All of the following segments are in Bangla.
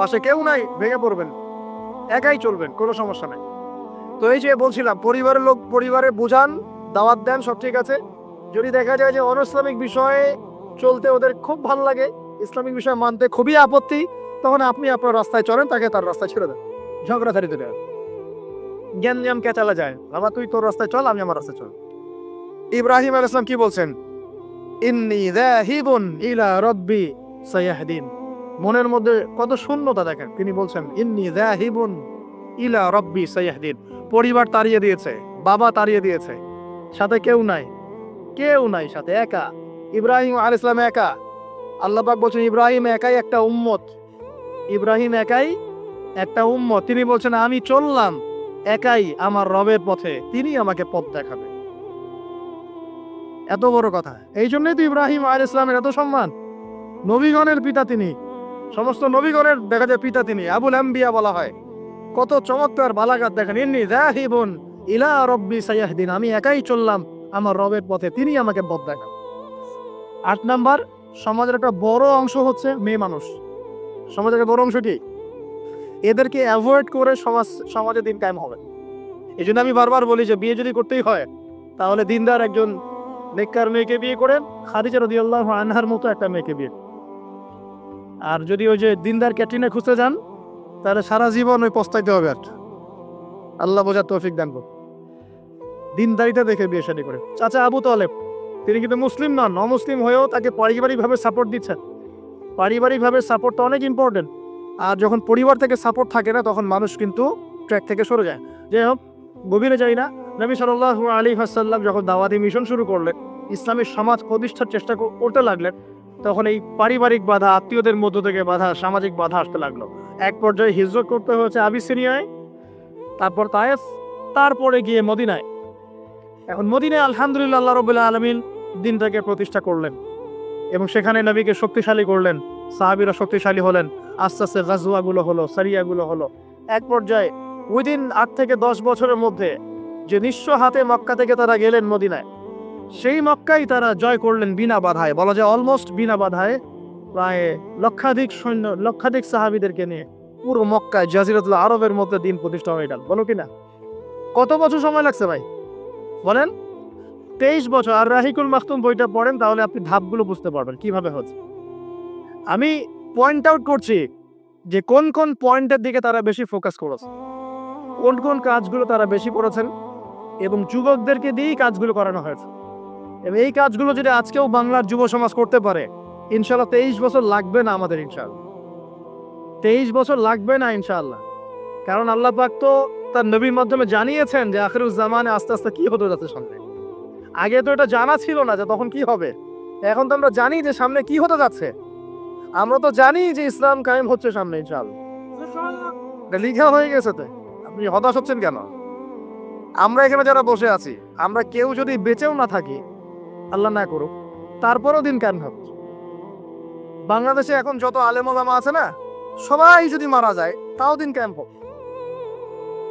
পাশে কেউ নাই, ভেঙে পড়বেন। একাই চলবেন, কোনো সমস্যা নাই। তো এই যে বলছিলাম, পরিবারের লোক, পরিবারে বুঝান, দাওয়াত দেন, সব ঠিক আছে। যদি দেখা যায় যে অনইসলামিক বিষয়ে চলতে ওদের খুব ভালো লাগে, ইসলামিক বিষয় মানতে খুবই আপত্তি, তখন আপনি আপনার রাস্তায় চলেন, তাকে তার রাস্তায় ছেড়ে দেন। ঝগড়াঝাড়ি দিলে জ্ঞান জ্ঞান কে চালা যায়? বাবা, তুই তোর রাস্তায় চল, আমি আমার রাস্তায় চল। ইব্রাহিম আল ইসলাম কি বলছেন? ইন্নি ইলা রব্বি সায়াহদিন। মনের মধ্যে কত শূন্যতা দেখেন। তিনি বলছেন, ইন্নি যাহিবুন ইলা রব্বি সায়াহদিন পরিবার তাড়িয়ে দিয়েছে, বাবা তাড়িয়ে দিয়েছে, সাথে কেউ নাই কেউ নাই সাথে, একা। ইব্রাহিম আল ইসলাম একা। আল্লাহ পাক বলছেন, ইব্রাহিম একাই একটা উম্মত। ইব্রাহিম একাই একটা উম্মত। তিনি বলছেন, আমি চললাম একাই আমার রবের পথে। তিনি আমাকে পথ দেখাবে। এত বড় কথা। এই জন্যই তো ইব্রাহিম আল ইসলামের এত সম্মান। নবীগণের পিতা তিনি। সমস্ত নবীগণের দেখা যায় পিতা তিনি, আবুল আম্বিয়া বলা হয়। কত চমৎকার বালাঘাত দেখেন। ইন্নি যাহিবুন ইলা রব্বি সায়াহদিন আমি একাই চললাম আমার রবের পথে, তিনি আমাকে পথ দেখান। আট নাম্বার, সমাজের একটা বড় অংশ হচ্ছে মেয়ে মানুষ। সমাজের একটা বড় অংশটি এদেরকে অ্যাভয়েড করে সমাজ, সমাজে দিন কায়েম হবে। এই জন্য আমি বারবার বলি যে, বিয়ে যদি করতেই হয়, তাহলে দিনদার একজন নেককার মেয়েকে বিয়ে করেন, খাদিজা রদিয়াল্লাহ আনহার মতো একটা মেয়েকে বিয়ে। আর যদি ওই যে দিনদার ক্যাটরিনে খুঁজতে যান, তাহলে সারা জীবন ওই পস্তাইতে হবে আর আল্লাহ বোঝার তৌফিক দান। দিনদারিতা দেখে বিয়ে শাদী করে। চাচা আবু তালেব, তিনি কিন্তু মুসলিম নন, অমুসলিম হয়েও তাকে পারিবারিকভাবে সাপোর্ট দিচ্ছেন। পারিবারিকভাবে সাপোর্টটা অনেক ইম্পর্টেন্ট আর যখন পরিবার থেকে সাপোর্ট থাকে না, তখন মানুষ কিন্তু ট্র্যাক থেকে সরে যায়। যাই হোক, গভীরে যাই না। নবী সাল্লাহ আলী হাসাল্লাম যখন দাওয়াতি মিশন শুরু করলেন, ইসলামী সমাজ প্রতিষ্ঠার চেষ্টা কর- করতে লাগলেন তখন এই পারিবারিক বাধা, আত্মীয়দের মধ্য থেকে বাধা, সামাজিক বাধা আসতে লাগল। এক পর্যায়ে হিজরত করতে হয়েছে আবিসিনিয়ায়, তারপর তায়েস তারপরে গিয়ে মদিনায়। এখন মদিনায় আলহামদুলিল্লাহ আল্লাহ রবুল্লাহ আলমিন দিনটাকে প্রতিষ্ঠা করলেন এবং সেখানে নবীকে শক্তিশালী করলেন, সাহাবিরা শক্তিশালী হলেন। আস্তে আস্তে গাজুয়াগুলো হলো, সারিয়াগুলো হলো। এক পর্যায়ে উইদিন আট থেকে দশ বছরের মধ্যে যে নিঃস্ব হাতে মক্কা থেকে তারা গেলেন মদিনায়। সেই মক্কাই তারা জয় করলেন বিনা বাধায়। বলা যায় অলমোস্ট বিনা বাধায় প্রায় লক্ষাধিক সৈন্য, লক্ষাধিক সাহাবিদেরকে নিয়ে পুরো মক্কায় জাজিরাতুল আরবের মধ্যে দিন প্রতিষ্ঠা হয়ে গেল। বলো কিনা কত বছর সময় লাগছে ভাই? বলেন। তেইশ বছর। আর রাহিকুল মাখতুম বইটা পড়েন, তাহলে আপনি ধাপগুলো বুঝতে পারবেন কীভাবে হচ্ছে। আমি পয়েন্ট আউট করছি যে কোন কোন পয়েন্টের দিকে তারা বেশি ফোকাস করেছে। কোন কোন কাজগুলো তারা বেশি করেছেন এবং যুবকদেরকে দিয়েই কাজগুলো করানো হয়েছে। এই কাজগুলো যদি আজকেও বাংলার যুব সমাজ করতে পারে ইনশাল্লাহ তেইশ বছর লাগবে না আমাদের ইনশাল্লাহ তেইশ বছর লাগবে না ইনশাল্লাহ কারণ আল্লাহ পাক তো তার নবীর মাধ্যমে জানিয়েছেন যে আখরুজ্জামানে আস্তে আস্তে কি হতে যাচ্ছে সামনে। আগে তো এটা জানা ছিল না যে তখন কি হবে। এখন তো আমরা জানি যে সামনে কি হতে যাচ্ছে। আমরা তো জানি যে ইসলাম কায়েম হচ্ছে সামনে ইনশাআল্লাহ। এটা লিখা হয়ে গেছে তো। আপনি হতাশ হচ্ছেন কেন? আমরা এখানে যারা বসে আছি, আমরা কেউ যদি বেঁচেও না থাকি আল্লাহ না করুক, তারপরও দিন কেন হবে? বাংলাদেশে এখন যত আলেমা আছে না, সবাই যদি মারা যায়, তাও দিন ক্যাম্প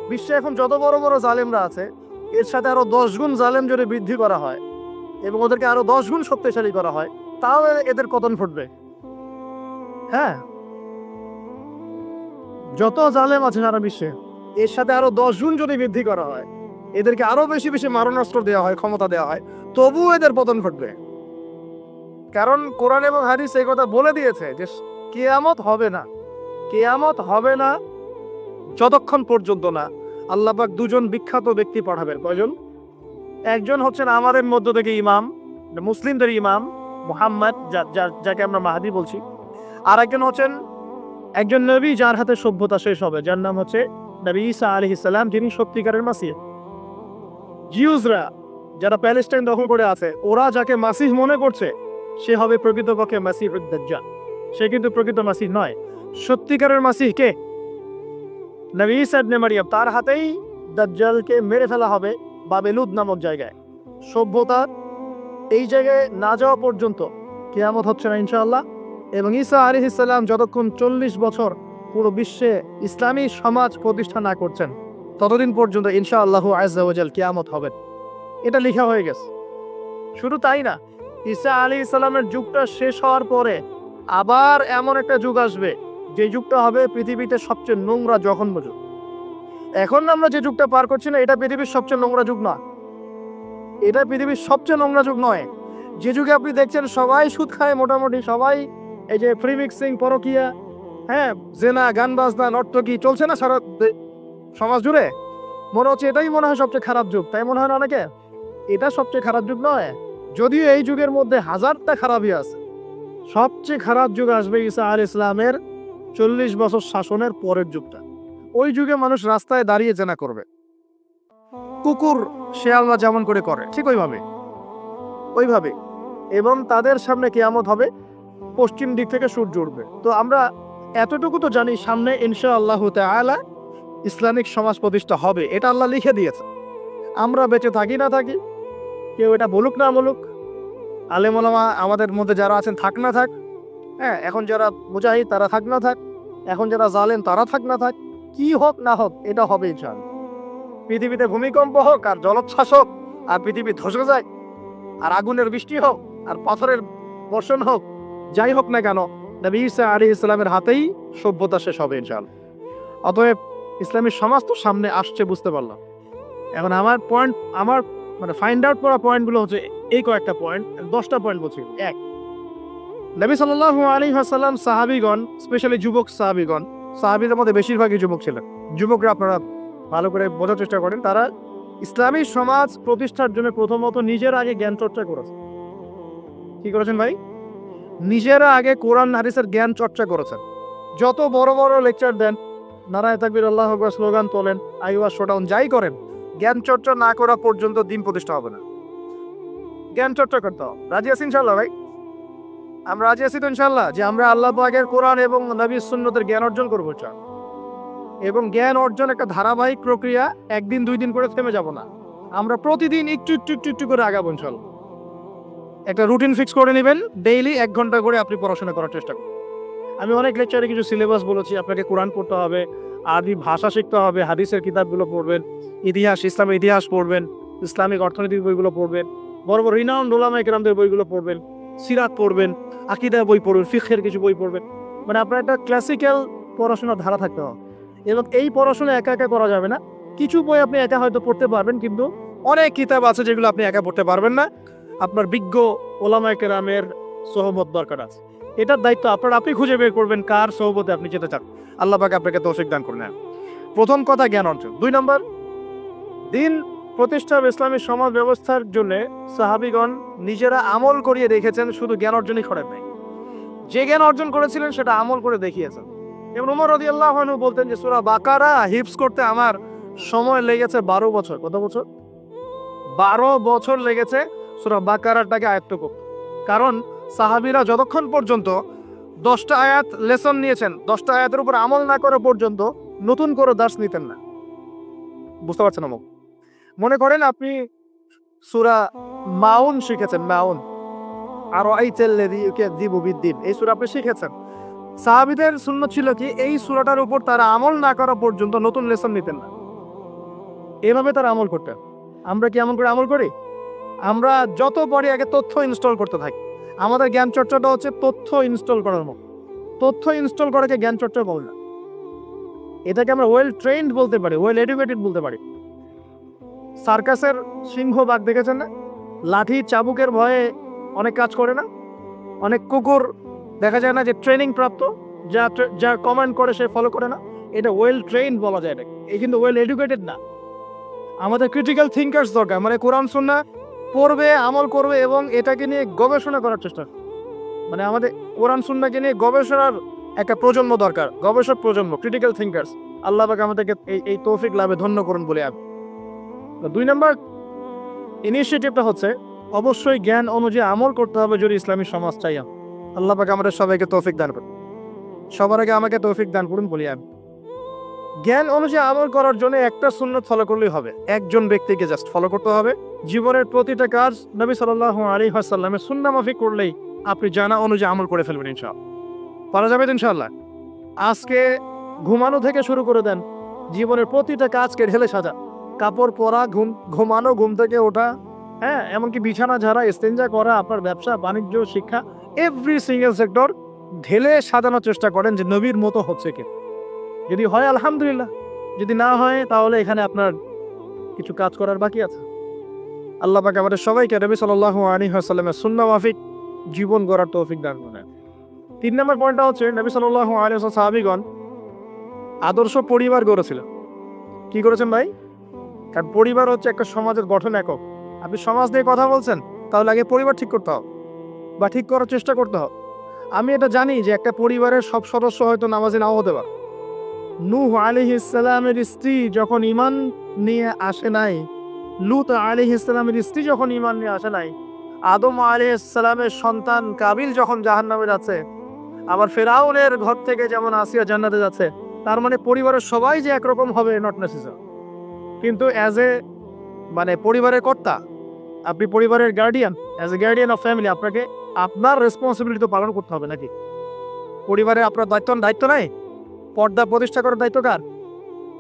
বিশ্বে এখন যত বড় বড় জালেমরা আছে, এর সাথে আরও দশ গুণ জালেম যদি বৃদ্ধি করা হয়, এবং ওদেরকে আরও দশ গুণ শক্তিশালী করা হয়, তাও এদের কতন ফুটবে। হ্যাঁ। যত জালেম আছে সারা বিশ্বে, এর সাথে আরও দশ গুণ যদি বৃদ্ধি করা হয়, এদেরকে আরও বেশি বেশি মারণাস্ত্র দেওয়া হয়, ক্ষমতা দেওয়া হয় তবু এদের পতন ঘটবে। কারণ কোরআন এবং হাদিস এই কথা বলে দিয়েছে যে কেয়ামত হবে না। কেয়ামত হবে না, যতক্ষণ পর্যন্ত না আল্লাপাক দুজন বিখ্যাত ব্যক্তি পাঠাবেন। কয়জন? একজন হচ্ছেন আমাদের মধ্য থেকে ইমাম মুসলিমদের ইমাম, মুহাম্মদ যাকে আমরা মাহাদি বলছি। আর একজন হচ্ছেন একজন নবী যার হাতে সভ্যতা শেষ হবে, যার নাম হচ্ছে নবী ঈসা আলী ইসলাম যিনি সত্যিকারের মাসিয়া জিউজরা যারা প্যালেস্টাইন দখল করে আছে, ওরা যাকে মাসিহ মনে করছে, সে হবে প্রকৃতপক্ষে মাসিহ দাজ্জাল। সে কিন্তু প্রকৃত মাসিহ নয়। সত্যিকারের মাসিহ কে? নবী ইবনে মারিয়াম, তার হাতেই দাজ্জালকে মেরে ফেলা হবে বাবেলুদ নামক জায়গায়। সভ্যতা এই জায়গায় না যাওয়া পর্যন্ত কেয়ামত হচ্ছে না, ইনশাআল্লাহ। এবং ঈসা আলী ইসলাম যতক্ষণ চল্লিশ বছর পুরো বিশ্বে ইসলামী সমাজ প্রতিষ্ঠা না করছেন, ততদিন পর্যন্ত ইনশাআল্লাহ আজাল কেয়ামত হবে। এটা লেখা হয়ে গেছে। শুধু তাই না, ঈসা আলী ইসলামের যুগটা শেষ হওয়ার পরে আবার এমন একটা যুগ আসবে, যে যুগটা হবে পৃথিবীতে সবচেয়ে নোংরা জঘন্য যুগ। এখন আমরা যে যুগটা পার করছি না, এটা পৃথিবীর সবচেয়ে নোংরা যুগ না এটা পৃথিবীর সবচেয়ে নোংরা যুগ নয়। যে যুগে আপনি দেখছেন সবাই সুদ খায় মোটামুটি, সবাই এই যে ফ্রি মিক্সিং পরকিয়া হ্যাঁ জেনা, গান বাজনা, নর্তকী, চলছে না সারা সমাজ জুড়ে? মনে হচ্ছে এটাই মনে হয় সবচেয়ে খারাপ যুগ, তাই মনে হয় না অনেকে এটা সবচেয়ে খারাপ যুগ নয়। যদিও এই যুগের মধ্যে হাজারটা খারাপই আছে। সবচেয়ে খারাপ যুগ আসবে ঈসা আর ইসলামের চল্লিশ বছর শাসনের পরের যুগটা। ওই যুগে মানুষ রাস্তায় দাঁড়িয়ে জেনা করবে। কুকুর, শেয়ালরা যেমন করে করে, ঠিক ওইভাবে। ওইভাবে। এবং তাদের সামনে কেয়ামত হবে, পশ্চিম দিক থেকে সূর্য উঠবে। তো আমরা এতটুকু তো জানি, সামনে ইনশা আল্লাহ আলা ইসলামিক সমাজ প্রতিষ্ঠা হবে, এটা আল্লাহ লিখে দিয়েছে। আমরা বেঁচে থাকি না থাকি কেউ এটা বলুক না বলুক। আলেমলামা আমাদের মধ্যে যারা আছেন, থাক না থাক। হ্যাঁ এখন যারা মুজাহিদ, তারা থাক না থাক। এখন যারা জালেন তারা থাক না থাক। কি হোক না হোক, এটা হবে ইনশাআল্লাহ। পৃথিবীতে ভূমিকম্প হোক আর জলোচ্ছ্বাস হোক, আর পৃথিবী ধসে যায়, আর আগুনের বৃষ্টি হোক, আর পাথরের বর্ষণ হোক, যাই হোক না কেন, নবী ঈসা আলী ইসলামের হাতেই সভ্যতা শেষ হবে ইনশাআল্লাহ। অতএব ইসলামী সমাজ তো সামনে আসছে, বুঝতে পারলাম। এখন আমার পয়েন্ট আমার মানে ফাইন্ড আউট করা পয়েন্টগুলো হচ্ছে এই কয়েকটা পয়েন্ট দশটা পয়েন্ট বলছি। এক। নবী সাল্লাহ আলী হাসাল্লাম সাহাবিগণ স্পেশালি যুবক সাহাবিগণ, সাহাবিদের মধ্যে বেশিরভাগই যুবক ছিলেন। যুবকরা আপনারা ভালো করে বোঝার চেষ্টা করেন, তারা ইসলামী সমাজ প্রতিষ্ঠার জন্য প্রথমত নিজের আগে জ্ঞান চর্চা করেছে। কি করেছেন ভাই? নিজেরা আগে কোরআন, হাদিসের জ্ঞান চর্চা করেছেন। যত বড় বড় লেকচার দেন, নারায় তাকবির, আল্লাহ স্লোগান তোলেন আইওয়া শোডাউন যাই করেন জ্ঞান চর্চা না করা পর্যন্ত দিন প্রতিষ্ঠা হবে না। জ্ঞান চর্চা করতে হবে। রাজি আছি ইনশাল্লাহ ভাই? আমরা রাজি আছি তো ইনশাল্লাহ যে আমরা আল্লাহ পাকের কোরআন এবং নবী সুন্নতের জ্ঞান অর্জন করব চান এবং জ্ঞান অর্জন একটা ধারাবাহিক প্রক্রিয়া একদিন, দুই দিন করে থেমে যাব না। আমরা প্রতিদিন একটু একটু একটু একটু করে আগাবো ইনশাল্লাহ একটা রুটিন ফিক্স করে নেবেন। ডেইলি এক ঘণ্টা করে আপনি পড়াশোনা করার চেষ্টা করুন। আমি অনেক লেকচারে কিছু সিলেবাস বলেছি, আপনাকে কোরআন পড়তে হবে। আদি ভাষা শিখতে হবে, হাদিসের কিতাবগুলো পড়বেন, ইতিহাস, ইসলামের ইতিহাস পড়বেন, ইসলামিক অর্থনৈতিক বইগুলো পড়বেন, বড় বড় রিনাউন ডোলামা একরামদের বইগুলো পড়বেন, সিরাত পড়বেন আকিদা বই পড়বেন ফিখের কিছু বই পড়বেন। মানে আপনার একটা ক্লাসিক্যাল পড়াশোনার ধারা থাকতে হবে। এবং এই পড়াশোনা একা একা করা যাবে না। কিছু বই আপনি একা হয়তো পড়তে পারবেন, কিন্তু অনেক কিতাব আছে যেগুলো আপনি একা পড়তে পারবেন না। আপনার বিজ্ঞ ওলামা কেরামের সহমত দরকার আছে। এটার দায়িত্ব আপনার আপনি খুঁজে বের করবেন কার সহবতে আপনি যেতে চান। আল্লাহ পাকে আপনাকে তৌফিক দান করুন। প্রথম কথা জ্ঞান অর্জন। দুই নম্বর, দিন প্রতিষ্ঠা ইসলামী সমাজ ব্যবস্থার জন্য সাহাবিগণ নিজেরা আমল করিয়ে রেখেছেন, শুধু জ্ঞান অর্জনই করেন নাই। যে জ্ঞান অর্জন করেছিলেন, সেটা আমল করে দেখিয়েছেন। এবং উমর রদি আল্লাহ বলতেন যে, সুরা বাকারা হিপস করতে আমার সময় লেগেছে বারো বছর। কত বছর? বারো বছর লেগেছে সুরা বাকারাটাকে আয়ত্ত করতে। কারণ সাহাবিরা যতক্ষণ পর্যন্ত দশটা আয়াত লেসন নিয়েছেন, দশটা আয়াতের উপর আমল না করা পর্যন্ত নতুন করে দাস নিতেন না। বুঝতে পারছেন আমক মনে করেন আপনি সুরা মাউন শিখেছেন, মাউন। আর দিবুবিদ্দিন এই সুরা আপনি শিখেছেন। সাহাবিদের শূন্য ছিল কি, এই সুরাটার উপর তারা আমল না করা পর্যন্ত নতুন লেসন নিতেন না। এভাবে তারা আমল করতেন। আমরা কি এমন করে আমল করি? আমরা যত পরে আগে তথ্য ইনস্টল করতে থাকি। আমাদের জ্ঞান চর্চাটা হচ্ছে তথ্য ইনস্টল করার মতো। তথ্য ইনস্টল করাকে জ্ঞান চর্চা বল না। এটাকে আমরা ওয়েল ট্রেন্ড বলতে পারি ওয়েল এডুকেটেড বলতে পারি। সার্কাসের সিংহ বাঘ দেখেছেন না? লাঠি চাবুকের ভয়ে অনেক কাজ করে না? অনেক কুকুর দেখা যায় না যে ট্রেনিং প্রাপ্ত, যা যা কমান্ড করে সে ফলো করে না? এটা ওয়েল ট্রেন্ড বলা যায় এটাকে। এই কিন্তু ওয়েল এডুকেটেড না। আমাদের ক্রিটিক্যাল থিঙ্কার্স দরকার। মানে কোরআন সুন্না পড়বে, আমল করবে এবং এটাকে নিয়ে গবেষণা করার চেষ্টা। মানে আমাদের কোরআন, সুন্নাকে নিয়ে গবেষণার একটা প্রজন্ম দরকার। গবেষক প্রজন্ম ক্রিটিক্যাল থিঙ্কার্স আল্লাহ আমাদেরকে এই এই তৌফিক লাভে ধন্য করুন বলে আমি। দুই নম্বর ইনিশিয়েটিভটা হচ্ছে, অবশ্যই জ্ঞান অনুযায়ী আমল করতে হবে যদি ইসলামী সমাজ চাই আল্লাহ পাক আমাদের সবাইকে তৌফিক দান করুন। সবার আগে আমাকে তৌফিক দান করুন বলি আমি। জ্ঞান অনুযায়ী আমল করার জন্য একটা সুন্নত ফলো করলেই হবে। একজন ব্যক্তিকে জাস্ট ফলো করতে হবে। জীবনের প্রতিটা কাজ নবী সাল্লাহ আলী হাসাল্লামের সুন্না মাফিক করলেই আপনি জানা অনুযায়ী আমল করে ফেলবেন ইনশাআল্লাহ। পারা যাবে তো ইনশাআল্লাহ? আজকে ঘুমানো থেকে শুরু করে দেন। জীবনের প্রতিটা কাজকে ঢেলে সাজা। কাপড় পরা, ঘুম, ঘুমানো, ঘুম থেকে ওঠা হ্যাঁ এমনকি বিছানা ঝাড়া স্টেঞ্জা করা, আপনার ব্যবসা, বাণিজ্য, শিক্ষা এভরি সিঙ্গেল সেক্টর ঢেলে সাজানোর চেষ্টা করেন যে নবীর মতো হচ্ছে কি। যদি হয়, আলহামদুলিল্লাহ। যদি না হয়, তাহলে এখানে আপনার কিছু কাজ করার বাকি আছে। আল্লাহ পাক আমাদের সবাইকে, নবী সাল্লাহ আলী সাল্লামের সুন্না মাফিক জীবন গড়ার তৌফিক দান করেন। তিন নম্বর পয়েন্টটা হচ্ছে, নবী সাল্লাহ আলী সাহাবিগণ আদর্শ পরিবার গড়েছিল। কি করেছেন ভাই? কারণ পরিবার হচ্ছে একটা সমাজের গঠন একক। আপনি সমাজ নিয়ে কথা বলছেন, তাহলে আগে পরিবার ঠিক করতে হবে বা ঠিক করার চেষ্টা করতে হবে। আমি এটা জানি যে একটা পরিবারের সব সদস্য হয়তো নামাজে নাও হতে পারে। নূহ আলিহ ইসলামের স্ত্রী যখন ইমান নিয়ে আসে নাই, লুত আলিহ ইসলামের স্ত্রী যখন ইমান নিয়ে আসে নাই, আদম আলিহ ইসলামের সন্তান কাবিল যখন জাহান্নামে যাচ্ছে আবার ফেরাউনের ঘর থেকে যেমন আসিয়া জান্নাতে যাচ্ছে, তার মানে পরিবারের সবাই যে একরকম হবে নট নেসেসারি কিন্তু অ্যাজ এ মানে পরিবারের কর্তা, আপনি পরিবারের guardian as a guardian of family আপনাকে আপনার রেসপন্সিবিলিটি তো পালন করতে হবে নাকি? পরিবারে আপনার দায়িত্ব দায়িত্ব নাই? পর্দা প্রতিষ্ঠা করার দায়িত্ব কার?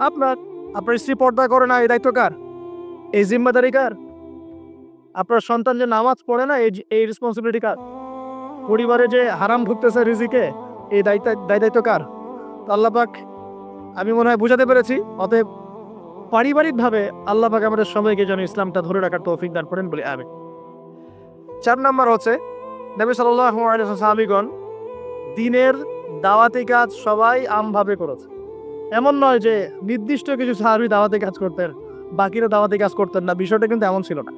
আপনার। আপনার স্ত্রী পর্দা করে না, এই দায়িত্ব কার? এই জিম্মাদারি কার? আপনার সন্তান যে নামাজ পড়ে না, এই এই রেসপন্সিবিলিটি কার? পরিবারে যে হারাম ঢুকতেছে রিজিকে, এই দায়িত্ব, দায় দায়িত্ব কার? তো আল্লাহ পাক, আমি মনে হয় বুঝাতে পেরেছি, অতএব পারিবারিকভাবে আল্লাহ পাক আমাদের সবাইকে যেন ইসলামটা ধরে রাখার তৌফিক দান করেন বলে আমি চার নম্বর হচ্ছে, নবী সাল্লাল্লাহু আলাইহি সাহাবীগণ দিনের দাওয়াতি কাজ সবাই আমভাবে করেছে। এমন নয় যে নির্দিষ্ট কিছু সাহাবি দাওয়াতি কাজ করতেন, বাকিরা দাওয়াতি কাজ করতেন না, বিষয়টা কিন্তু এমন ছিল না।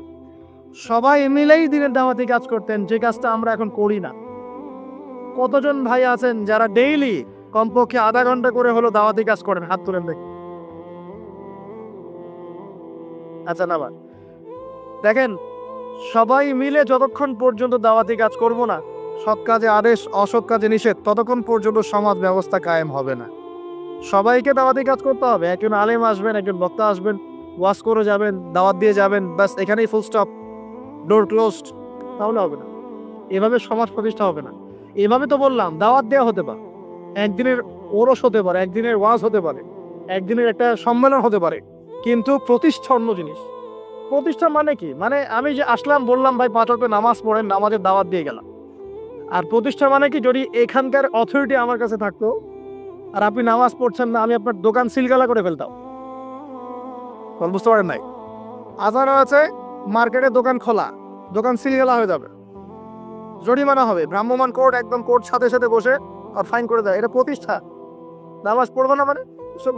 সবাই মিলেই দিনের দাওয়াতি কাজ করতেন, যে কাজটা আমরা এখন করি না। কতজন ভাই আছেন যারা ডেইলি কমপক্ষে আধা ঘণ্টা করে হলো দাওয়াতি কাজ করেন, হাত তুলেন দেখি। আচ্ছা না দেখেন, সবাই মিলে যতক্ষণ পর্যন্ত দাওয়াতি কাজ করব না সৎ কাজে আদেশ, অসৎ কাজে নিষেধ, ততক্ষণ পর্যন্ত সমাজ ব্যবস্থা কায়েম হবে না। সবাইকে দাওয়াতি কাজ করতে হবে। একজন আলেম আসবেন, একজন বক্তা আসবেন ওয়াশ করে যাবেন, দাওয়াত দিয়ে যাবেন, ব্যাস, এখানেই ফুল স্টপ ডোর ক্লোজড তাহলে হবে না। এভাবে সমাজ প্রতিষ্ঠা হবে না। এভাবে তো বললাম, দাওয়াত দেওয়া হতে পারে। একদিনের ওরস হতে পারে, একদিনের ওয়াজ হতে পারে, একদিনের একটা সম্মেলন হতে পারে, কিন্তু প্রতিষ্ঠা অন্য জিনিস। প্রতিষ্ঠা মানে কি? মানে আমি যে আসলাম, বললাম, ভাই, পাঁচ নামাজ পড়েন, নামাজের দাওয়াত দিয়ে গেলাম। আর প্রতিষ্ঠা মানে কি? যদি এখানকার অথরিটি আমার কাছে থাকতো আর আপনি নামাজ পড়ছেন না, আমি আপনার দোকান সিলগালা করে ফেলতাম। কথা বুঝতে পারেন নাই। আজান আছে, মার্কেটে দোকান খোলা, দোকান সিলগালা হয়ে যাবে। জরিমানা হবে ভ্রাম্যমান কোর্ট একদম কোর্ট সাথে সাথে বসে আর ফাইন করে দেয়। এটা প্রতিষ্ঠা। নামাজ পড়ব না মানে?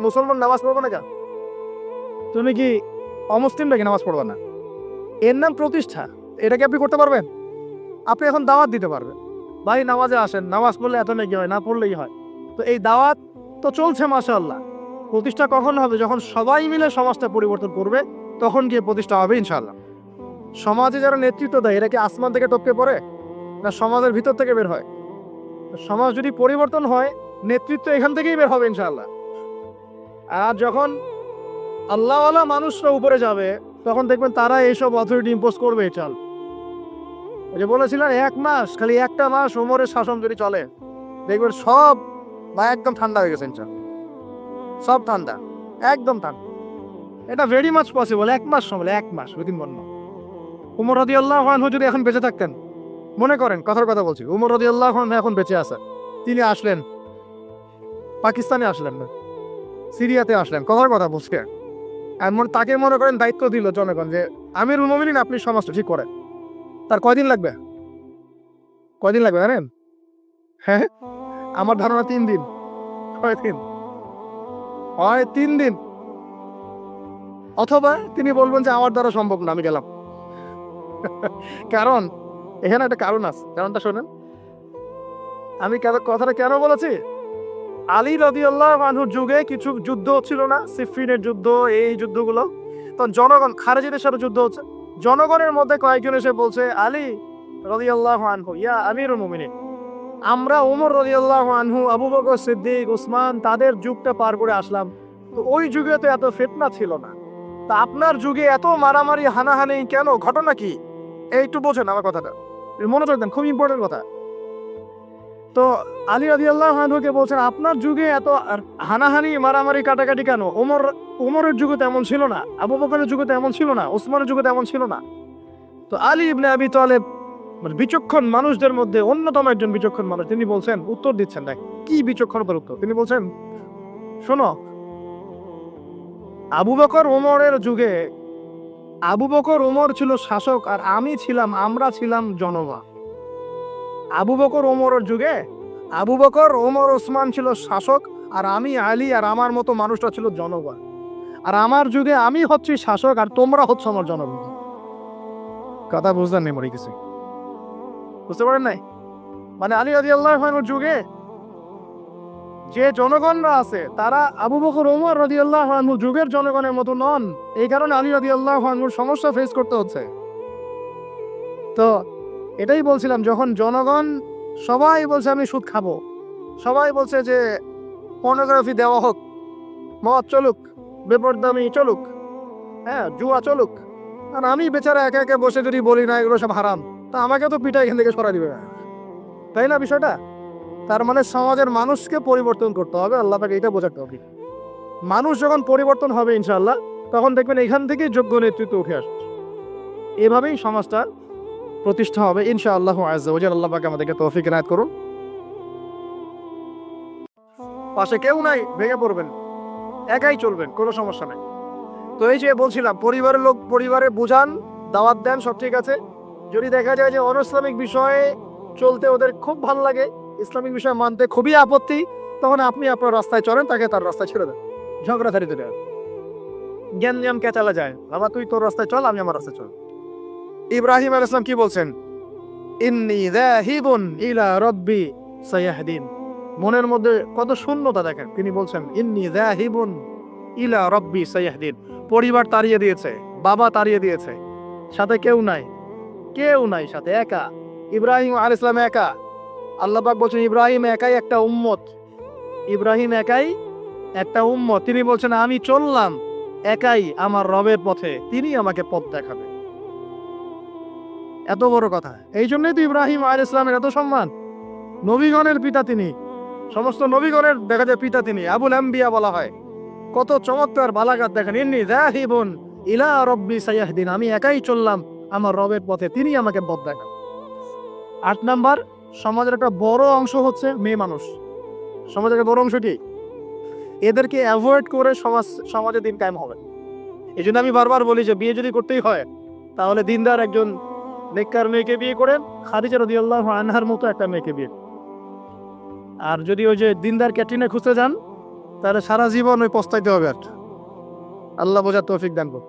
মুসলমান নামাজ পড়ব না কেন? তুমি কি অমুসলিম নাকি নামাজ পড়বে না? এর নাম প্রতিষ্ঠা। এটা কি আপনি করতে পারবেন? আপনি এখন দাওয়াত দিতে পারবেন। ভাই, নামাজে আসেন। নামাজ পড়লে এত নাকি হয়, না পড়লেই হয়। তো এই দাওয়াত তো চলছে, মাশাআল্লাহ। প্রতিষ্ঠা কখন হবে? যখন সবাই মিলে সমাজটা পরিবর্তন করবে, তখন গিয়ে প্রতিষ্ঠা হবে, ইনশাআল্লাহ। সমাজে যারা নেতৃত্ব দেয়, এরা কি আসমান থেকে টপকে পড়ে? না সমাজের ভিতর থেকে বের হয়? সমাজ যদি পরিবর্তন হয়, নেতৃত্ব এখান থেকেই বের হবে ইনশাল্লাহ আর যখন আল্লাহওয়ালা মানুষরা উপরে যাবে, তখন দেখবেন তারা এইসব অথরিটি ইম্পোজ করবে চাল ওই যে বলেছিলেন এক মাস, খালি একটা মাস ওমরের শাসন যদি চলে, দেখবেন সব বা একদম ঠান্ডা হয়ে গেছে ইনশাল সব ঠান্ডা, একদম ঠান্ডা। এটা ভেরি মাচ পসিবল এক মাস সময় এক মাস উইদিন বন্য উমর রদি আল্লাহ যদি এখন বেঁচে থাকতেন, মনে করেন, কথার কথা বলছি, উমর রদি আল্লাহ এখন বেঁচে আছেন তিনি আসলেন, পাকিস্তানে আসলেন না, সিরিয়াতে আসলেন, কথার কথা বলছে। এমন তাকে মনে করেন দায়িত্ব দিল জনগণ যে আমির মোমিনিন আপনি সমাজটা ঠিক করেন। তার কয়দিন লাগবে? কয়দিন লাগবে জানেন? হ্যাঁ আমার ধারণা তিন দিন। কয়দিন হয় তিন দিন। অথবা তিনি বলবেন যে আমার দ্বারা সম্ভব না, আমি গেলাম। কারণ এখানে একটা কারণ আছে। কারণটা শোনেন। আমি কথাটা কেন বলেছি? আলী রদিয়াল্লাহ মানুষ যুগে কিছু যুদ্ধ ছিল না সিফিনের যুদ্ধ, এই যুদ্ধগুলো। তখন জনগণ খারেজিদের সাথে যুদ্ধ হচ্ছে। জনগণের মধ্যে কয়েকজন এসে বলছে, আলী রদিয়াল্লাহ আনহু, ইয়া আমিরুল মুমিনিন। আমরা ওমর রদিয়াল্লাহ আনহু, আবু বকর সিদ্দিক, উসমান, তাদের যুগটা পার করে আসলাম। তো ওই যুগে তো এত ফেতনা ছিল না। তা আপনার যুগে এত মারামারি, হানাহানি কেন? ঘটনা কি? এইটু বোঝেন আমার কথাটা। মনোযোগ দেন, খুব ইম্পর্টেন্ট কথা। তো আলী রাজি আল্লাহ আনহুকে বলছেন, আপনার যুগে এত হানাহানি, মারামারি, কাটাকাটি কেন? ওমর, ওমরের যুগে তো এমন ছিল না, আবু বকরের যুগে তো এমন ছিল না, ওসমানের যুগে তো এমন ছিল না। তো আলী ইবনে আবি তালেব মানে বিচক্ষণ মানুষদের মধ্যে অন্যতম একজন বিচক্ষণ মানুষ, তিনি বলছেন, উত্তর দিচ্ছেন, দেখ, কি বিচক্ষণতার উত্তর? তিনি বলছেন, শোনো, আবু বকর ওমরের যুগে, আবু বকর ওমর ছিল শাসক আর আমি ছিলাম, আমরা ছিলাম জনগণ। আবু বকর ওমরের যুগে? আবু বকর ওমর ওসমান ছিল শাসক, আর আমি আলী আর আমার মতো মানুষটা ছিল জনগণ। আর আমার যুগে আমি হচ্ছি শাসক, আর তোমরা হচ্ছে আমার জনগণ। কথা বুঝলেন নেই মরে কিছু বুঝতে পারেন নাই? মানে আলী আদি আল্লাহ যুগে যে জনগণরা আছে, তারা আবু বকর ওমর রদি আল্লাহ যুগের জনগণের মতো নন। এই কারণে আলী রদি আল্লাহ সমস্যা ফেস করতে হচ্ছে। তো এটাই বলছিলাম, যখন জনগণ, সবাই বলছে আমি সুদ খাব, সবাই বলছে যে পর্নোগ্রাফি দেওয়া হোক, মদ চলুক, বেপরদামি চলুক হ্যাঁ জুয়া চলুক, আর আমি বেচারা একে একে বসে যদি বলি না এগুলো সব হারাম, তা আমাকে তো পিঠা এখান থেকে সরা দিবে। না তাই না বিষয়টা? তার মানে সমাজের মানুষকে পরিবর্তন করতে হবে, আল্লাহ তাকে এটা বোঝাতে হবে। মানুষ যখন পরিবর্তন হবে ইনশাল্লাহ তখন দেখবেন এখান থেকেই যোগ্য নেতৃত্ব উঠে আসবে। এভাবেই সমাজটা প্রতিষ্ঠা হবে আজ্জাওয়াজাল আল্লাহ পাকে আমাদেরকে তৌফিক এনায়েত করুন। পাশে কেউ নাই, ভেঙে পড়বেন। একাই চলবেন, কোনো সমস্যা নাই। তো এই যে বলছিলাম, পরিবারের লোক পরিবারে বুঝান, দাওয়াত দেন, সব ঠিক আছে। যদি দেখা যায় যে অনইসলামিক বিষয়ে চলতে ওদের খুব ভালো লাগে, ইসলামিক বিষয় মানতে খুবই আপত্তি, তখন আপনি আপনার রাস্তায় চলেন, তাকে তার রাস্তায় ছেড়ে দেন। ঝগড়াঝাড়ি তুলে জ্ঞান জ্ঞান কে চালা যায়? বাবা, তুই তোর রাস্তায় চল, আমি আমার রাস্তায় চল। ইব্রাহিম আল ইসলাম কি বলছেন? ইন্নি ইলা মনের মধ্যে কত শূন্যতা দেখেন। তিনি বলছেন, ইন্নি ইলা পরিবার তাড়িয়ে দিয়েছে, বাবা তাড়িয়ে দিয়েছে, সাথে কেউ নাই কেউ নাই সাথে, একা। ইব্রাহিম আল ইসলাম একা। আল্লাপাক বলছেন, ইব্রাহিম একাই একটা উম্মত। ইব্রাহিম একাই একটা উম্মত। তিনি বলছেন, আমি চললাম একাই আমার রবের পথে। তিনি আমাকে পথ দেখাবে। এত বড় কথা। এই জন্যই তো ইব্রাহিম আল ইসলামের এত সম্মান। নবীগণের পিতা তিনি। সমস্ত নবীগণের দেখা যায় পিতা তিনি। আবুল আম্বিয়া বলা হয়। কত চমৎকার বালাগাত দেখেন ইন্নি যাহিবুন ইলা রব্বি সায়াহদিন আমি একাই চললাম আমার রবের পথে। তিনি আমাকে পথ দেখান। আট নাম্বার, সমাজের একটা বড় অংশ হচ্ছে মেয়ে মানুষ। সমাজের একটা বড় অংশ কি? এদেরকে অ্যাভয়েড করে সমাজ, সমাজে দিন কায়েম হবে। এই জন্য আমি বারবার বলি যে, বিয়ে যদি করতেই হয়, তাহলে দিনদার একজন নেককার মেয়েকে বিয়ে করেন, খাদিজা রদিয়াল্লাহ আনহার মতো একটা মেয়েকে বিয়ে আর যদি ওই যে দিনদার ক্যাটরিনে খুঁজতে যান, তাহলে সারা জীবন ওই পস্তাইতে হবে আর। আল্লাহ বোঝার তৌফিক দান করুন।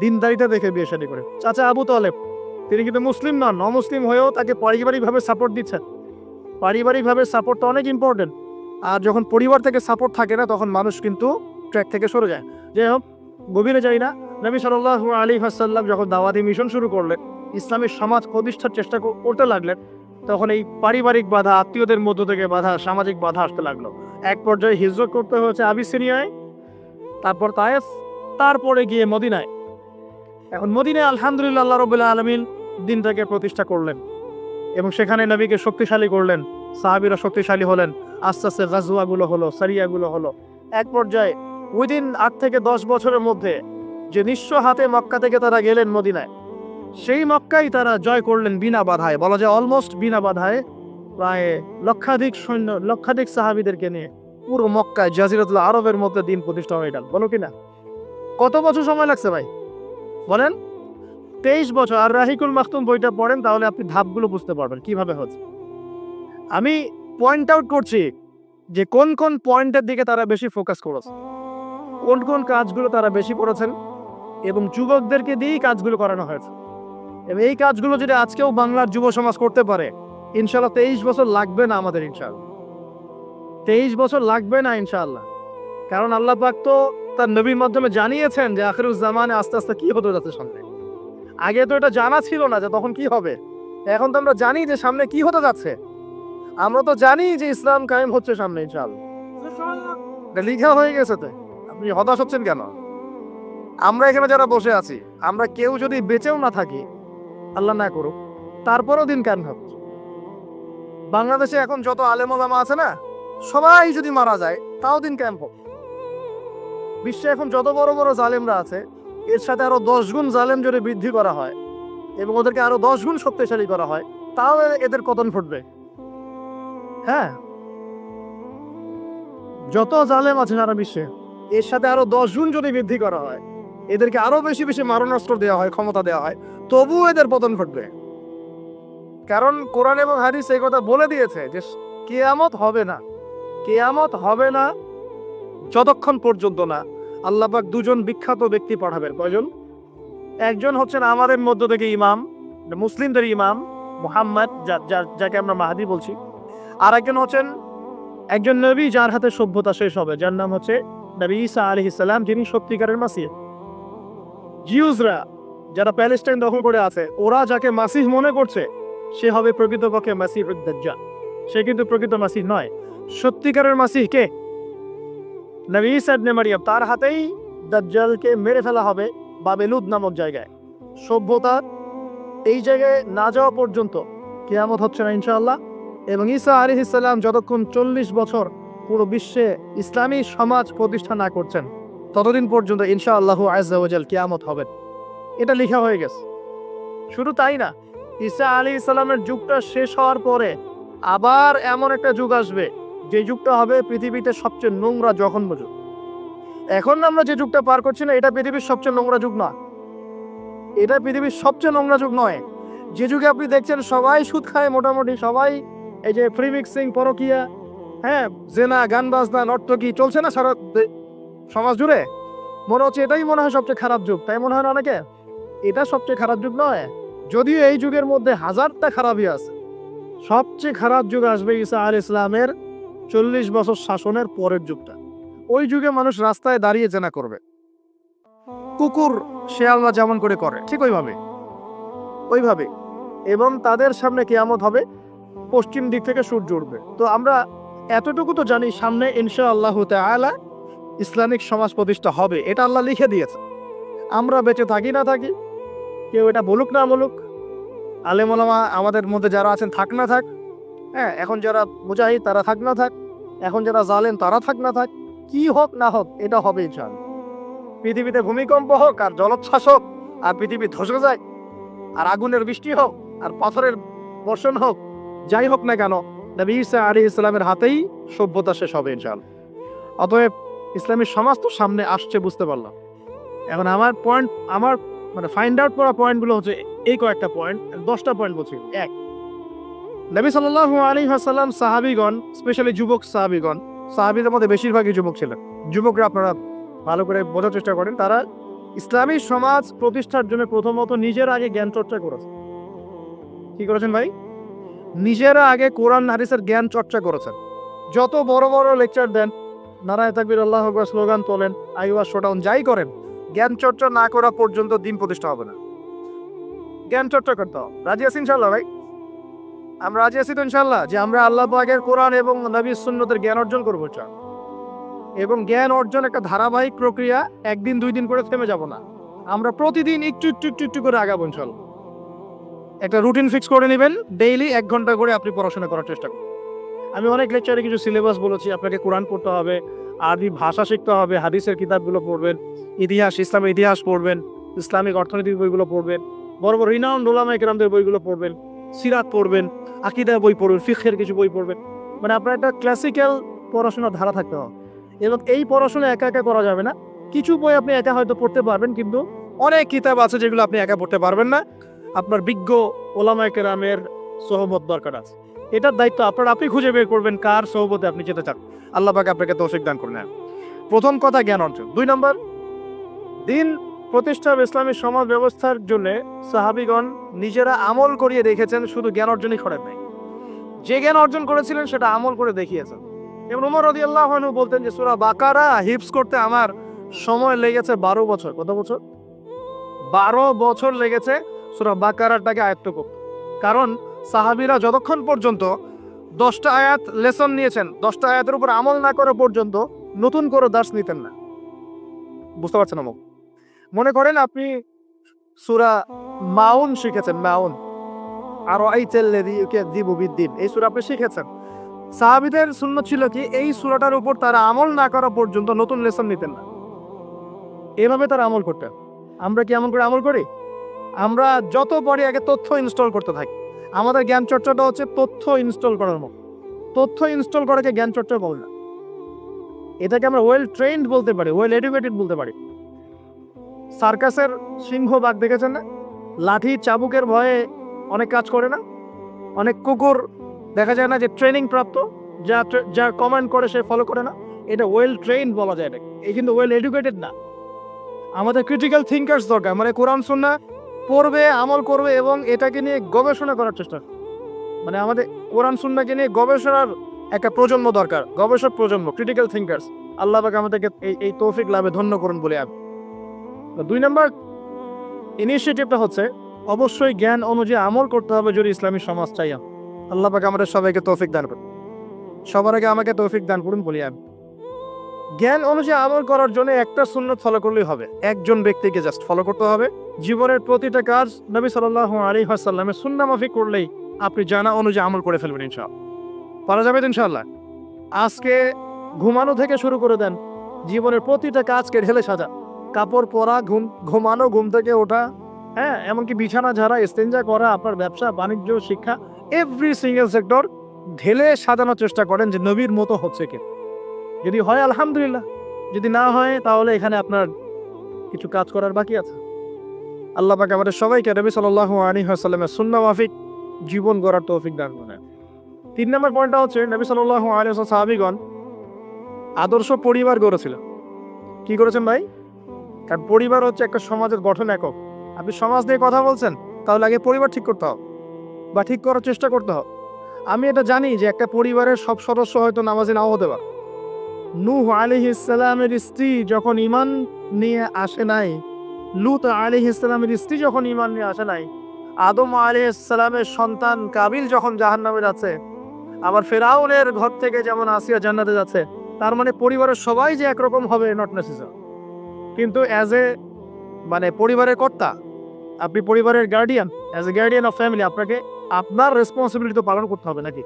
দিনদারিতা দেখে বিয়ে শাদী করে চাচা আবু তালেব, তিনি কিন্তু মুসলিম নন, অমুসলিম হয়েও তাকে পারিবারিকভাবে সাপোর্ট দিচ্ছেন। পারিবারিকভাবে সাপোর্টটা অনেক ইম্পর্টেন্ট আর যখন পরিবার থেকে সাপোর্ট থাকে না, তখন মানুষ কিন্তু ট্র্যাক থেকে সরে যায়। যাই হোক, গভীরে যাই না। নবী সাল্লাহ আলী হাসাল্লাম যখন দাওয়াতি মিশন শুরু করলেন ইসলামের সমাজ প্রতিষ্ঠার চেষ্টা করতে লাগলেন, তখন এই পারিবারিক বাধা, আত্মীয়দের মধ্য থেকে বাধা, সামাজিক বাধা আসতে লাগল। এক পর্যায়ে হিজরত করতে হয়েছে আবিসিনিয়ায়, তারপর তায়েস তারপরে গিয়ে মদিনায়। এখন মদিনায় আলহামদুলিল্লাহ আল্লাহ রবুল্লাহ আলমিন দিনটাকে প্রতিষ্ঠা করলেন এবং সেখানে নবীকে শক্তিশালী করলেন, সাহাবিরা শক্তিশালী হলেন, আস্তে আস্তে গাজুয়াগুলো হলো, সারিয়াগুলো হলো। এক পর্যায়ে উইদিন আট থেকে দশ বছরের মধ্যে যে নিঃস্ব হাতে মক্কা থেকে তারা গেলেন মদিনায়। সেই মক্কাই তারা জয় করলেন বিনা বাধায়। বলা যায় অলমোস্ট বিনা বাধায় প্রায় লক্ষাধিক সৈন্য, লক্ষাধিক সাহাবিদেরকে নিয়ে পুরো মক্কায় জাজিরাতুল আরবের মধ্যে দিন প্রতিষ্ঠা হয়ে গেল বলো কিনা? কত বছর সময় লাগছে ভাই? বলেন। তেইশ বছর। আর রাহিকুল মাখতুম বইটা পড়েন, তাহলে আপনি ধাপগুলো বুঝতে পারবেন কীভাবে হচ্ছে। আমি পয়েন্ট আউট করছি যে কোন কোন পয়েন্টের দিকে তারা বেশি ফোকাস করেছে। কোন কোন কাজগুলো তারা বেশি করেছেন? এবং যুবকদেরকে দিয়েই কাজগুলো করানো হয়েছে। এবং এই কাজগুলো যদি আজকেও বাংলার যুব সমাজ করতে পারে ইনশাল্লাহ তেইশ বছর লাগবে না আমাদের ইনশাল্লাহ তেইশ বছর লাগবে না ইনশাল্লাহ কারণ আল্লাহ পাক তো তার নবীর মাধ্যমে জানিয়েছেন যে আখরুজ্জামানে আস্তে আস্তে কি হতে যাচ্ছে সামনে। আগে তো এটা জানা ছিল না যে তখন কি হবে। এখন তো আমরা জানি যে সামনে কি হতে যাচ্ছে। আমরা তো জানি যে ইসলাম কায়েম হচ্ছে সামনে ইনশাআল্লাহ। এটা লিখা হয়ে গেছে তো। আপনি হতাশ হচ্ছেন কেন? আমরা এখানে যারা বসে আছি, আমরা কেউ যদি বেঁচেও না থাকি, আল্লাহ না করুক, তারপরেও দিন কেন হবে? বাংলাদেশে এখন যত আলেম আলেমলামা আছে না, সবাই যদি মারা যায়, তাও দিন ক্যাম্প বিশ্বে এখন যত বড় বড় জালেমরা আছে, এর সাথে আরও দশ গুণ জালেম যদি বৃদ্ধি করা হয়, এবং ওদেরকে আরও দশ গুণ শক্তিশালী করা হয়, তাও এদের কতন ফুটবে। হ্যাঁ। যত জালেম আছে সারা বিশ্বে, এর সাথে আরও দশ গুণ যদি বৃদ্ধি করা হয় এদেরকে আরও বেশি বেশি মারণাস্ত্র দেওয়া হয়, ক্ষমতা দেওয়া হয়। তবুও এদের পতন ঘটবে। কারণ কোরআন এবং হাদিস এই কথা বলে দিয়েছে যে কেয়ামত হবে না। কেয়ামত হবে না, যতক্ষণ পর্যন্ত না। আল্লাপাক দুজন বিখ্যাত ব্যক্তি পাঠাবেন। কয়জন? একজন হচ্ছেন আমাদের মধ্য থেকে ইমাম মুসলিমদের ইমাম, মুহাম্মদ যাকে আমরা মাহাদি বলছি। আর একজন হচ্ছেন একজন নবী যার হাতে সভ্যতা শেষ হবে, যার নাম হচ্ছে নবী ঈসা আলী ইসলাম যিনি সত্যিকারের মাসিহ। জিউজরা যারা প্যালেস্টাইন দখল করে আছে, ওরা যাকে মাসিহ মনে করছে, সে হবে প্রকৃতপক্ষে মাসিহ উদ্দাজ্জাল সে কিন্তু প্রকৃত মাসিহ নয়। সত্যিকারের মাসিহ কে? নবী তার হাতেই দাজ্জালকে মেরে ফেলা হবে বাবেলুদ নামক জায়গায়। সভ্যতা এই জায়গায় না যাওয়া পর্যন্ত কেয়ামত হচ্ছে না ইনশাআল্লাহ। এবং ঈসা আলী ইসলাম যতক্ষণ চল্লিশ বছর পুরো বিশ্বে ইসলামী সমাজ প্রতিষ্ঠা না করছেন ততদিন পর্যন্ত ইনশাআল্লাহ আজাল কেয়ামত হবেন এটা লেখা হয়ে গেছে। শুধু তাই না, ঈসা আলী ইসলামের যুগটা শেষ হওয়ার পরে আবার এমন একটা যুগ আসবে, যে যুগটা হবে পৃথিবীতে সবচেয়ে নোংরা জঘন্য যুগ। এখন আমরা যে যুগটা পার করছি না, এটা পৃথিবীর সবচেয়ে নোংরা যুগ না এটা পৃথিবীর সবচেয়ে নোংরা যুগ নয়। যে যুগে আপনি দেখছেন সবাই সুদ খায় মোটামুটি, সবাই এই যে ফ্রি মিক্সিং পরকিয়া হ্যাঁ জেনা, গান বাজনা, নর্তকী, চলছে না সারা সমাজ জুড়ে? মনে হচ্ছে এটাই মনে হয় সবচেয়ে খারাপ যুগ, তাই মনে হয় না অনেকে? এটা সবচেয়ে খারাপ যুগ নয়। যদিও এই যুগের মধ্যে হাজারটা খারাপই আছে। সবচেয়ে খারাপ যুগ আসবে ঈসা আল ইসলামের চল্লিশ বছর শাসনের পরের যুগটা। ওই যুগে মানুষ রাস্তায় দাঁড়িয়ে জেনা করবে। কুকুর, শেয়ালরা যেমন করে করে, ঠিক ওইভাবে। ওইভাবে। এবং তাদের সামনে কেয়ামত হবে, পশ্চিম দিক থেকে সূর্য উঠবে। তো আমরা এতটুকু তো জানি, সামনে ইনশা আল্লাহ তাআলা ইসলামিক সমাজ প্রতিষ্ঠা হবে, এটা আল্লাহ লিখে দিয়েছে। আমরা বেঁচে থাকি না থাকি, কেউ এটা বলুক না বলুক। আলেমলামা আমাদের মধ্যে যারা আছেন, থাক না থাক। হ্যাঁ এখন যারা মুজাহিদ, তারা থাক না থাক। এখন যারা জালেন তারা থাক না থাক। কি হোক না হোক, এটা হবে ইনশাআল্লাহ। পৃথিবীতে ভূমিকম্প হোক আর জলোচ্ছ্বাস হোক, আর পৃথিবী ধসে যায়, আর আগুনের বৃষ্টি হোক, আর পাথরের বর্ষণ হোক, যাই হোক না কেন, নবী ঈসা আলী ইসলামের হাতেই সভ্যতা শেষ হবে ইনশাআল্লাহ। অতএব ইসলামী সমাজ তো সামনে আসছে, বুঝতে পারলাম। এখন আমার পয়েন্ট আমার মানে ফাইন্ড আউট করা পয়েন্টগুলো হচ্ছে এই কয়েকটা পয়েন্ট দশটা পয়েন্ট বলছি। এক, নবী সাল্লাল্লাহু আলাইহি ওয়াসাল্লাম সাহাবীগণ স্পেশালি যুবক সাহাবীগণ, সাহাবীদের মধ্যে বেশিরভাগই যুবক ছিলেন। যুবকরা আপনারা ভালো করে বোঝার চেষ্টা করেন, তারা ইসলামী সমাজ প্রতিষ্ঠার জন্য প্রথমত নিজের আগে জ্ঞান চর্চা করেছে। কি করেছেন ভাই? নিজেরা আগে কোরআন হারিসের জ্ঞান চর্চা করেছেন। যত বড় বড় লেকচার দেন নারায় তাকবির আল্লাহ স্লোগান তোলেন আইওয়া শোডাউন, যাই করেন। জ্ঞান চর্চা না করা পর্যন্ত দিন প্রতিষ্ঠা হবে না। জ্ঞান চর্চা করতে হবে। রাজি আছি ইনশাল্লাহ ভাই? আমরা রাজি আছি তো ইনশাল্লাহ যে আমরা আল্লাহ পাকের কোরআন এবং নবী সুন্নতের জ্ঞান অর্জন করব চান এবং জ্ঞান অর্জন একটা ধারাবাহিক প্রক্রিয়া, একদিন দুই দিন করে থেমে যাব না। আমরা প্রতিদিন একটু একটু একটু একটু করে আগাবো ইনশাল্লাহ একটা রুটিন ফিক্স করে নেবেন, ডেইলি এক ঘণ্টা করে আপনি পড়াশোনা করার চেষ্টা করুন। আমি অনেক লেকচারে কিছু সিলেবাস বলেছি, আপনাকে কোরআন পড়তে হবে, আরবি ভাষা শিখতে হবে, হাদিসের কিতাবগুলো পড়বেন, ইতিহাস ইসলামের ইতিহাস পড়বেন, ইসলামিক অর্থনৈতিক বইগুলো পড়বেন, বড় বড় রিনাউন ওলামা একরামদের বইগুলো পড়বেন, সিরাত পড়বেন, আকিদা বই পড়বেন ফিখের কিছু বই পড়বেন। মানে আপনার একটা ক্লাসিক্যাল পড়াশোনার ধারা থাকতে হবে। এবং এই পড়াশোনা একা একা করা যাবে না। কিছু বই আপনি একা হয়তো পড়তে পারবেন, কিন্তু অনেক কিতাব আছে যেগুলো আপনি একা পড়তে পারবেন না। আপনার বিজ্ঞ ওলামায় কেরামের সহমত দরকার আছে। এটার দায়িত্ব আপনার, আপনি খুঁজে বের করবেন কার সহবতে আপনি যেতে চান। আল্লাহ পাকে আপনাকে তৌফিক দান করুন হ্যাঁ। প্রথম কথা জ্ঞান অর্জন। দুই নম্বর, দিন প্রতিষ্ঠা ইসলামী সমাজ ব্যবস্থার জন্য সাহাবিগণ নিজেরা আমল করিয়ে দেখেছেন শুধু জ্ঞান অর্জনই করেন নাই। যে জ্ঞান অর্জন করেছিলেন, সেটা আমল করে দেখিয়েছেন। এবং উমর রদি আল্লাহ বলতেন যে, সুরা বাকারা হিপস করতে আমার সময় লেগেছে বারো বছর। কত বছর? বারো বছর লেগেছে সুরা বাকারাটাকে আয়ত্ত করতে। কারণ সাহাবিরা যতক্ষণ পর্যন্ত দশটা আয়াত লেসন নিয়েছেন, দশটা আয়াতের উপর আমল না করা পর্যন্ত নতুন করে দাস নিতেন না। বুঝতে পারছেন আমক মনে করেন আপনি সুরা মাউন শিখেছেন, মাউন। আর এই চেল্লেদিকে দিন এই সুরা আপনি শিখেছেন। সাহাবিদের শূন্য ছিল কি, এই সুরাটার উপর তারা আমল না করা পর্যন্ত নতুন লেসন নিতেন না। এভাবে তারা আমল করতেন। আমরা কি আমল করে আমল করি? আমরা যত পরে আগে তথ্য ইনস্টল করতে থাকি। আমাদের জ্ঞান চর্চাটা হচ্ছে তথ্য ইনস্টল করার মতো। তথ্য ইনস্টল করাকে জ্ঞান চর্চা বলে না। এটাকে আমরা ওয়েল ট্রেন্ড বলতে পারি ওয়েল এডুকেটেড বলতে পারি। সার্কাসের সিংহ বাঘ দেখেছেন না? লাঠি চাবুকের ভয়ে অনেক কাজ করে না? অনেক কুকুর দেখা যায় না যে ট্রেনিং প্রাপ্ত, যা যা কমান্ড করে সে ফলো করে না? এটা ওয়েল ট্রেন্ড বলা যায় এটা এই কিন্তু ওয়েল এডুকেটেড না। আমাদের ক্রিটিক্যাল থিঙ্কার্স দরকার। মানে কোরআন সুন্না পড়বে, আমল করবে এবং এটাকে নিয়ে গবেষণা করার চেষ্টা। মানে আমাদের কোরআন, সুন্নাকে নিয়ে গবেষণার একটা প্রজন্ম দরকার। গবেষক প্রজন্ম ক্রিটিক্যাল থিঙ্কার্স আল্লাহ পাক আমাদেরকে এই এই তৌফিক লাভে ধন্য করুন বলে আমি। দুই নম্বর ইনিশিয়েটিভটা হচ্ছে, অবশ্যই জ্ঞান অনুযায়ী আমল করতে হবে যদি ইসলামী সমাজ চাই। আল্লাহ পাক আমাদের সবাইকে তৌফিক দান করুন। সবার আগে আমাকে তৌফিক দান করুন বলি আমি। জ্ঞান অনুযায়ী আমল করার জন্য একটা সুন্নত ফলো করলেই হবে। একজন ব্যক্তিকে জাস্ট ফলো করতে হবে। জীবনের প্রতিটা কাজ নবী সাল্লাহ আলী হাসাল্লামের সুন্না মাফিক করলেই আপনি জানা অনুযায়ী আমল করে ফেলবেন ইনশাআল্লাহ। পারা যাবে তো ইনশাআল্লাহ? আজকে ঘুমানো থেকে শুরু করে দেন, জীবনের প্রতিটা কাজকে ঢেলে সাজা। কাপড় পরা, ঘুম, ঘুমানো, ঘুম থেকে ওঠা হ্যাঁ এমনকি বিছানা ঝাড়া এস্তেঞ্জা করা, আপনার ব্যবসা, বাণিজ্য, শিক্ষা এভরি সিঙ্গেল সেক্টর ঢেলে সাজানোর চেষ্টা করেন যে নবীর মতো হচ্ছে কি। যদি হয় আলহামদুলিল্লাহ, যদি না হয় তাহলে এখানে আপনার কিছু কাজ করার বাকি আছে। আল্লাহ পাক আমাদের সবাইকে নবী সাল্লাল্লাহু আলাইহি ওয়াসাল্লামের সুন্নাহ মাফিক জীবন গড়ার তৌফিক দান করেন। তিন নম্বর পয়েন্টটা হচ্ছে নবী সাল্লাল্লাহু আলাইহি ওয়াসাল্লাম সাহাবীগণ আদর্শ পরিবার গড়েছিল কি করেছেন ভাই? কারণ পরিবার হচ্ছে একটা সমাজের গঠন একক। আপনি সমাজ নিয়ে কথা বলছেন, তাহলে আগে পরিবার ঠিক করতে হবে বা ঠিক করার চেষ্টা করতে হবে। আমি এটা জানি যে একটা পরিবারের সব সদস্য হয়তো নামাজে নাও হতে পারে। নূহ সালামের স্ত্রী যখন ইমান নিয়ে আসে নাই লুত আলাইহিস সালামের স্ত্রী যখন ইমান নিয়ে আসে নাই, আদম আলাইহিস সালামের সন্তান কাবিল যখন জাহান্নামে যাচ্ছে, আবার ফেরাউনের ঘর থেকে যেমন আসিয়া জান্নাতে যাচ্ছে, তার মানে পরিবারের সবাই যে একরকম হবে নট নেসেসারি কিন্তু অ্যাজ এ মানে পরিবারের কর্তা, আপনি পরিবারের guardian as a guardian of family আপনাকে আপনার রেসপন্সিবিলিটি তো পালন করতে হবে নাকি?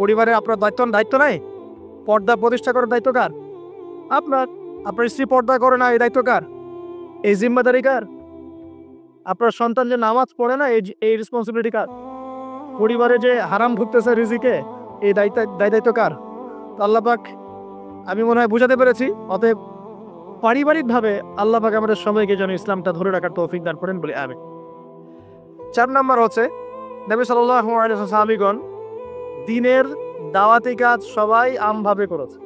পরিবারে আপনার দায়িত্ব দায়িত্ব নাই? পর্দা প্রতিষ্ঠা করার দায়িত্ব কার? আপনার আপনার স্ত্রী পর্দা করে না, এই দায়িত্ব কার? এই জিম্মাদারি কার? আপনার সন্তান যে নামাজ পড়ে না, এই রেসপন্সিবিলিটি কার? পরিবারে যে হারাম ভুগতেছে রিজিকে, এই দায়িত্ব দায় দায়িত্ব কার? তো আল্লাহ পাক, আমি মনে হয় বুঝাতে পেরেছি, অতএব পারিবারিকভাবে আল্লাহ পাক আমাদের সবাইকে যেন ইসলামটা ধরে রাখার তৌফিক দান করেন বলে আমি চার নাম্বার হচ্ছে, নবী আলাইহি দিনের দাওয়াতি কাজ সবাই আমভাবে করেছে।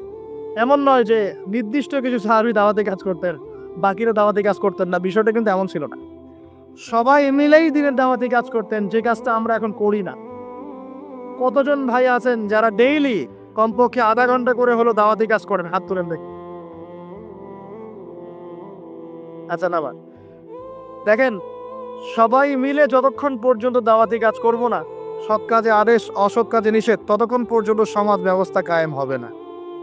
এমন নয় যে নির্দিষ্ট কিছু সাহাবী দাওয়াতি কাজ করতেন। বাকিরা দাওয়াতি কাজ করতেন না, বিষয়টা কিন্তু এমন ছিল না। সবাই মিলেই দিনের দাওয়াতি কাজ করতেন, যে কাজটা আমরা এখন করি না। কতজন ভাই আছেন যারা ডেইলি কমপক্ষে আধা ঘণ্টা করে হলো দাওয়াতি কাজ করেন, হাত তুলেন দেখি। আচ্ছা না দেখেন, সবাই মিলে যতক্ষণ পর্যন্ত দাওয়াতি কাজ করব না, সৎ কাজে আদেশ, অসৎ কাজে নিষেধ, ততক্ষণ পর্যন্ত সমাজ ব্যবস্থা কায়েম হবে না।